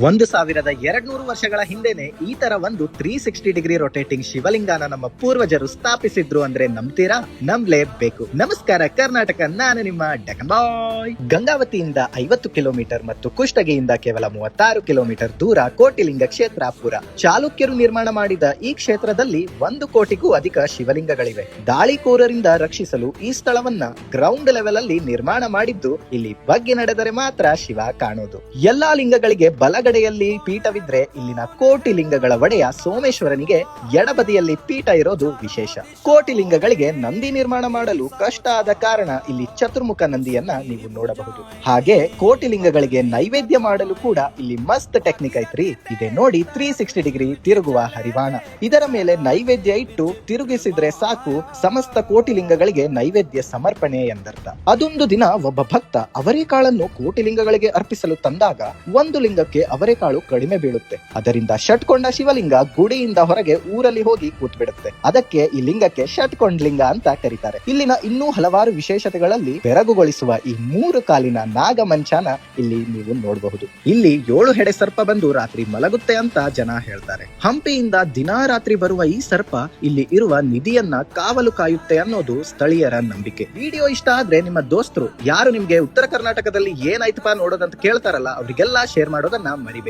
ಒಂದು ಸಾವಿರದ ಎರಡ್ನೂರು ವರ್ಷಗಳ ಹಿಂದೆನೆ ಈ ತರ ಒಂದು ತ್ರೀ ಸಿಕ್ಸ್ಟಿ ಡಿಗ್ರಿ ರೊಟೇಟಿಂಗ್ ಶಿವಲಿಂಗನ ನಮ್ಮ ಪೂರ್ವಜರು ಸ್ಥಾಪಿಸಿದ್ರು ಅಂದ್ರೆ ನಂಬ್ತೀರಾ? ನಂಬ್ಲೇಬೇಕು. ನಮಸ್ಕಾರ, ಕರ್ನಾಟಕ. ನಾನು ನಿಮ್ಮ ಬಾಯ್. ಗಂಗಾವತಿಯಿಂದ ಐವತ್ತು ಕಿಲೋಮೀಟರ್ ಮತ್ತು ಕುಷ್ಟಗಿಯಿಂದ ಕೇವಲ ಮೂವತ್ತಾರು ಕಿಲೋಮೀಟರ್ ದೂರ ಕೋಟಿಲಿಂಗ ಕ್ಷೇತ್ರಾಪುರ. ಚಾಲುಕ್ಯರು ನಿರ್ಮಾಣ ಮಾಡಿದ ಈ ಕ್ಷೇತ್ರದಲ್ಲಿ ಒಂದು ಕೋಟಿಗೂ ಅಧಿಕ ಶಿವಲಿಂಗಗಳಿವೆ. ದಾಳಿಕೋರರಿಂದ ರಕ್ಷಿಸಲು ಈ ಸ್ಥಳವನ್ನ ಗ್ರೌಂಡ್ ಲೆವೆಲ್ ಅಲ್ಲಿ ನಿರ್ಮಾಣ ಮಾಡಿದ್ದು ಇಲ್ಲಿ ಬಗ್ಗೆ ನಡೆದರೆ ಮಾತ್ರ ಶಿವ ಕಾಣೋದು. ಎಲ್ಲಾ ಲಿಂಗಗಳಿಗೆ ಬಲಗಡೆಯಲ್ಲಿ ಪೀಠವಿದ್ರೆ ಇಲ್ಲಿನ ಕೋಟಿ ಲಿಂಗಗಳ ಒಡೆಯ ಸೋಮೇಶ್ವರನಿಗೆ ಎಡಬದಿಯಲ್ಲಿ ಪೀಠ ಇರೋದು ವಿಶೇಷ. ಕೋಟಿ ಲಿಂಗಗಳಿಗೆ ನಂದಿ ನಿರ್ಮಾಣ ಮಾಡಲು ಕಷ್ಟ ಆದ ಕಾರಣ ಇಲ್ಲಿ ಚತುರ್ಮುಖ ನಂದಿಯನ್ನ ನೀವು ನೋಡಬಹುದು. ಹಾಗೆ ಕೋಟಿ ಲಿಂಗಗಳಿಗೆ ನೈವೇದ್ಯ ಮಾಡಲು ಕೂಡ ಇಲ್ಲಿ ಮಸ್ತ್ ಟೆಕ್ನಿಕ್ ಐತ್ರಿ. ಇದೆ ನೋಡಿ ತ್ರೀ ಸಿಕ್ಸ್ಟಿ ಡಿಗ್ರಿ ತಿರುಗುವ ಹರಿವಾಣ. ಇದರ ಮೇಲೆ ನೈವೇದ್ಯ ಇಟ್ಟು ತಿರುಗಿಸಿದ್ರೆ ಸಾಕು ಸಮಸ್ತ ಕೋಟಿ ಲಿಂಗಗಳಿಗೆ ನೈವೇದ್ಯ ಸಮರ್ಪಣೆ ಎಂದರ್ಥ. ಅದೊಂದು ದಿನ ಒಬ್ಬ ಭಕ್ತ ಅವರೆಕಾಳನ್ನು ಕೋಟಿ ಲಿಂಗಗಳಿಗೆ ಅರ್ಪಿಸಲು ತಂದಾಗ ಒಂದು ಲಿಂಗಕ್ಕೆ ಅವರೆಕಾಳು ಕಡಿಮೆ ಬೀಳುತ್ತೆ. ಅದರಿಂದ ಷಟ್ಕೊಂಡ ಶಿವಲಿಂಗ ಗುಡಿಯಿಂದ ಹೊರಗೆ ಊರಲ್ಲಿ ಹೋಗಿ ಕೂತ್ಬಿಡುತ್ತೆ. ಅದಕ್ಕೆ ಈ ಲಿಂಗಕ್ಕೆ ಷಟ್ಕೊಂಡ್ ಲಿಂಗ ಅಂತ ಕರೀತಾರೆ. ಇಲ್ಲಿನ ಇನ್ನೂ ಹಲವಾರು ವಿಶೇಷತೆಗಳಲ್ಲಿ ಬೆರಗುಗೊಳಿಸುವ ಈ ಮೂರು ಕಾಲಿನ ನಾಗಮಂಚಾನ ಇಲ್ಲಿ ನೀವು ನೋಡಬಹುದು. ಇಲ್ಲಿ ಏಳು ಹೆಡೆ ಸರ್ಪ ಬಂದು ರಾತ್ರಿ ಮಲಗುತ್ತೆ ಅಂತ ಜನ ಹೇಳ್ತಾರೆ. ಹಂಪಿಯಿಂದ ದಿನಾ ರಾತ್ರಿ ಬರುವ ಈ ಸರ್ಪ ಇಲ್ಲಿ ಇರುವ ನಿಧಿಯನ್ನ ಕಾವಲು ಕಾಯುತ್ತೆ ಅನ್ನೋದು ಸ್ಥಳೀಯರ ನಂಬಿಕೆ. ವಿಡಿಯೋ ಇಷ್ಟ ಆದ್ರೆ ನಿಮ್ಮ ದೋಸ್ತರು, ಯಾರು ನಿಮ್ಗೆ ಉತ್ತರ ಕರ್ನಾಟಕದಲ್ಲಿ ಏನಾಯ್ತಪ್ಪ ನೋಡೋದಂತ ಕೇಳ್ತಾರಲ್ಲ, ಅವರಿಗೆಲ್ಲ ಶೇರ್ ಮಾಡೋದನ್ನ ಮರಿಬೇಡಿ